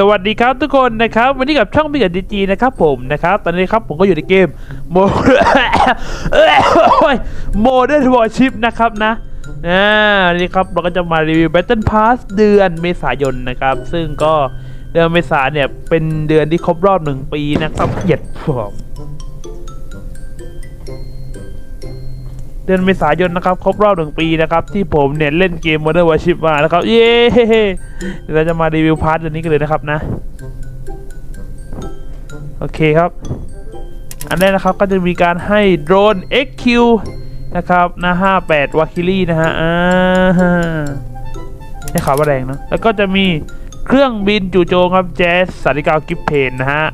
สวัสดีครับทุกคนนะครับ วันนี้กับช่องพิกัดดีจีนะครับผมนะครับ ตอนนี้ครับผมก็อยู่ในเกมโมโมเดิร์นวอร์ชิพนะครับนะอ่านี่ครับเราก็จะมารีวิว Battle Pass เดือนเมษายนนะครับ ซึ่งก็เดือนเมษาเนี่ยเป็นเดือนที่ครบรอบหนึ่งปีนะครับเหยียดผม เดือนเมษายนนะครับครบรอบหนึ่งปีนะครับที่ผมเนี่ยเล่นเกม Modern Warship มานะครับเย้เดี๋ยวเราจะมารีวิวพาร์ทเดือนนี้กันเลยนะครับนะ โอเคครับ อันแรกนะครับก็จะมีการให้โดรน XQ นะครับนะ58วาคิลี่นะฮะอ่าให้ข่าวว่าแรงเนอะแล้วก็จะมีเครื่องบินจู่โจมครับแจ๊สสาริกากิฟเพนนะฮะ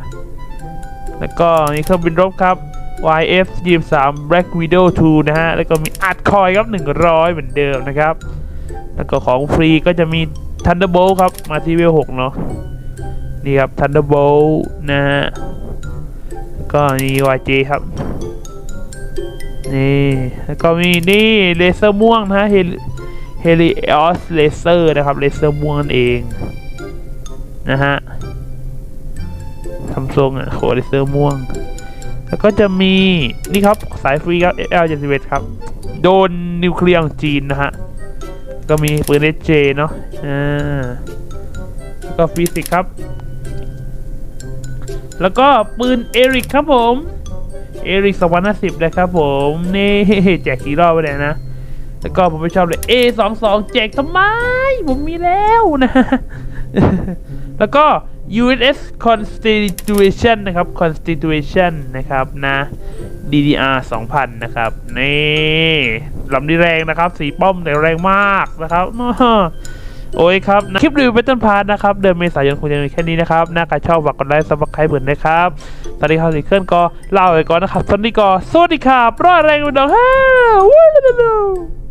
แล้วก็มีเครื่องบินรบครับ YF 23 Black Widow 2 นะฮะ แล้วก็มีอัดคอยครับ 100 เหมือนเดิมนะครับ แล้วก็ของฟรีก็จะมี Thunderbolt ครับ มาที่เวล6เนาะ นี่ครับ Thunderbolt นะฮะ ก็มี YJ ครับ นี่ แล้วก็มีนี่เลเซอร์ม่วงนะฮะเฮลิออสเลเซอร์นะครับเลเซอร์ม่วงนั่นเอง นะฮะทำทรงอะโหเลเซอร์ม่วง แล้วก็จะมีนี่ครับสายฟรีครับ L71 ครับ โดนนิวเคลียร์ของจีนนะฮะ ก็มีปืน SJ เนาะอ่าแล้วก็ฟิสิกครับ แล้วก็ปืนเอริกครับผมเอริก2050นะครับผม นี่แจกกี่รอบไปเลยนะ แล้วก็ผมไม่ชอบเลย A22 แจกทำไม ผมมีแล้วนะ แล้วก็ U.S. Constitution นะครับ Constitution นะครับนะ DDR 2000 นะครับ นี่ลำนี้แรงนะครับ สีป้อมแต่แรงมากนะครับโอ้ยครับ คลิปรีวิวเบตเทิลพาร์นะครับ เดือนเมษายนคงจะมีแค่นี้นะครับ น่าใครชอบฝากกดไลค์ซับสไครป์เผื่อนะครับสวัสดีครับสีเคลื่อนก็เล่าไปก่อนนะครับสวัสดีกอสวัสดีครับรอดแรงไปดองฮ่าวู้